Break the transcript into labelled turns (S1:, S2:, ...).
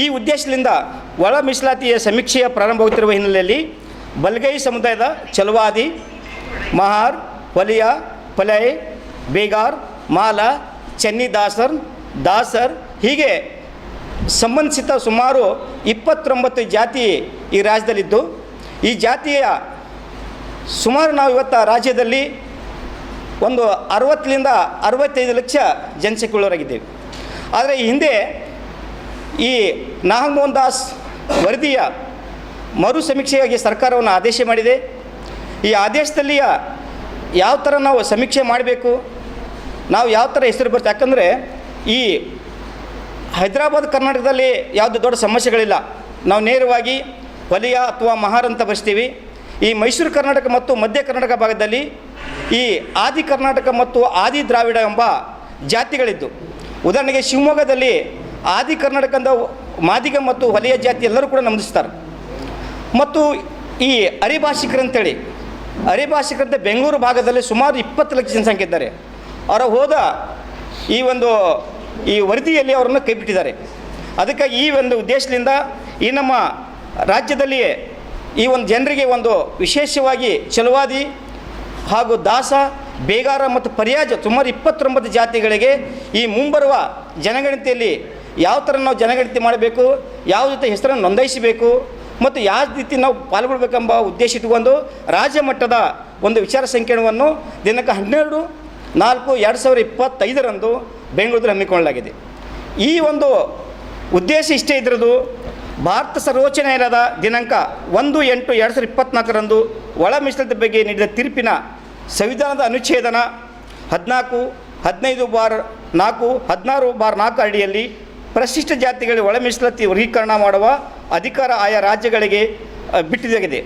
S1: ಈ ಉದ್ದೇಶದಿಂದ ಒಳ ಮೀಸಲಾತಿಯ ಸಮೀಕ್ಷೆಯ ಪ್ರಾರಂಭವಾಗುತ್ತಿರುವ ಹಿನ್ನೆಲೆಯಲ್ಲಿ ಬಲ್ಗೈ ಸಮುದಾಯದ ಚಲವಾದಿ ಮಹಾರ್ ಹೊಲಿಯ ಪಲೈ, ಬೇಗಾರ್, ಮಾಲ ಚೆನ್ನಿದಾಸರ್ ದಾಸರ್ ದಾಸರ್ ಹೀಗೆ ಸಂಬಂಧಿಸಿದ ಸುಮಾರು ಇಪ್ಪತ್ತೊಂಬತ್ತು ಜಾತಿ ಈ ರಾಜ್ಯದಲ್ಲಿದ್ದು, ಈ ಜಾತಿಯ ಸುಮಾರು ನಾವು ಇವತ್ತು ರಾಜ್ಯದಲ್ಲಿ ಒಂದು ಅರವತ್ತರಿಂದ ಅರವತ್ತೈದು ಲಕ್ಷ ಜನಸಂಖ್ಯೆಯುಳ್ಳವರಾಗಿದ್ದೇವೆ. ಆದರೆ ಈ ಹಿಂದೆ ಈ ನಾಗಮೋಹನ್ ದಾಸ್ ವರದಿಯ ಮರು ಸಮೀಕ್ಷೆಯಾಗಿ ಸರ್ಕಾರವನ್ನು ಆದೇಶ ಮಾಡಿದೆ. ಈ ಆದೇಶದಲ್ಲಿ ಯಾವ ಥರ ನಾವು ಸಮೀಕ್ಷೆ ಮಾಡಬೇಕು, ನಾವು ಯಾವ ಥರ ಹೆಸರು ಬರ್ತೇವೆ ಯಾಕಂದರೆ ಈ ಹೈದರಾಬಾದ್ ಕರ್ನಾಟಕದಲ್ಲಿ ಯಾವುದೇ ದೊಡ್ಡ ಸಮಸ್ಯೆಗಳಿಲ್ಲ. ನಾವು ನೇರವಾಗಿ ವಲಯ ಅಥವಾ ಮಹಾರ್ ಅಂತ ಬರೆಸ್ತೀವಿ. ಈ ಮೈಸೂರು ಕರ್ನಾಟಕ ಮತ್ತು ಮಧ್ಯ ಕರ್ನಾಟಕ ಭಾಗದಲ್ಲಿ ಈ ಆದಿ ಕರ್ನಾಟಕ ಮತ್ತು ಆದಿ ದ್ರಾವಿಡ ಎಂಬ ಜಾತಿಗಳಿದ್ದು. ಉದಾಹರಣೆಗೆ ಶಿವಮೊಗ್ಗದಲ್ಲಿ ಆದಿ ಕರ್ನಾಟಕದ ಮಾದಿಗ ಮತ್ತು ಹೊಲೆಯ ಜಾತಿ ಎಲ್ಲರೂ ಕೂಡ ನಮೂದಿಸ್ತಾರೆ. ಮತ್ತು ಈ ಅರಿಭಾಷಿಕರಂತೇಳಿ ಅರಿಭಾಷಿಕರಂತೆ ಬೆಂಗಳೂರು ಭಾಗದಲ್ಲಿ ಸುಮಾರು ಇಪ್ಪತ್ತು ಲಕ್ಷ ಜನಸಂಖ್ಯೆ ಇದ್ದಾರೆ. ಅವರ ಹೋದ ಈ ಒಂದು, ಈ ವರದಿಯಲ್ಲಿ ಅವರನ್ನು ಕೈಬಿಟ್ಟಿದ್ದಾರೆ. ಅದಕ್ಕಾಗಿ ಈ ಒಂದು ಉದ್ದೇಶದಿಂದ ಈ ನಮ್ಮ ರಾಜ್ಯದಲ್ಲಿಯೇ ಈ ಒಂದು ಜನರಿಗೆ ಒಂದು ವಿಶೇಷವಾಗಿ ಚಲುವಾದಿ ಹಾಗೂ ದಾಸ, ಬೇಗಾರ ಮತ್ತು ಪರ್ಯಾಜ ಸುಮಾರು ಇಪ್ಪತ್ತೊಂಬತ್ತು ಜಾತಿಗಳಿಗೆ ಈ ಮುಂಬರುವ ಜನಗಣತಿಯಲ್ಲಿ ಯಾವ ಥರ ನಾವು ಜನಗಣತಿ ಮಾಡಬೇಕು, ಯಾವ ಜೊತೆ ಹೆಸರನ್ನು ನೋಂದಾಯಿಸಬೇಕು, ಮತ್ತು ಯಾವ ರೀತಿ ನಾವು ಪಾಲ್ಗೊಳ್ಬೇಕೆಂಬ ಉದ್ದೇಶ ಇಟ್ಟುಕೊಂಡು ರಾಜ್ಯ ಮಟ್ಟದ ಒಂದು ವಿಚಾರ ಸಂಕಿರಣವನ್ನು ದಿನಾಂಕ ಹನ್ನೆರಡು, ನಾಲ್ಕು, ಎರಡು ಸಾವಿರದ ಇಪ್ಪತ್ತೈದರಂದು ಬೆಂಗಳೂರಲ್ಲಿ ಹಮ್ಮಿಕೊಳ್ಳಲಾಗಿದೆ. ಈ ಒಂದು ಉದ್ದೇಶ ಇಷ್ಟೇ ಇದ್ರದ್ದು, ಭಾರತ ಸರ್ವೋಚ್ಚ ನ್ಯಾಯಾಲಯದ ದಿನಾಂಕ ಒಂದು, ಎಂಟು, ಎರಡು ಸಾವಿರದ ಇಪ್ಪತ್ತ್ನಾಲ್ಕರಂದು ಒಳ ಮೀಸಲಾತಿ ಬಗ್ಗೆ ನೀಡಿದ ತೀರ್ಪಿನ ಸಂವಿಧಾನದ ಅನುಚ್ಛೇದನ ಹದಿನಾಲ್ಕು, ಹದಿನೈದು ಬಾರ್ ನಾಲ್ಕು, ಹದಿನಾರು ಬಾರ್ ನಾಲ್ಕು ಅಡಿಯಲ್ಲಿ ಪರಿಶಿಷ್ಟ ಜಾತಿಗಳಿಗೆ ಒಳ ವರ್ಗೀಕರಣ ಮಾಡುವ ಅಧಿಕಾರ ಆಯಾ ರಾಜ್ಯಗಳಿಗೆ ಬಿಟ್ಟಿದಾಗಿದೆ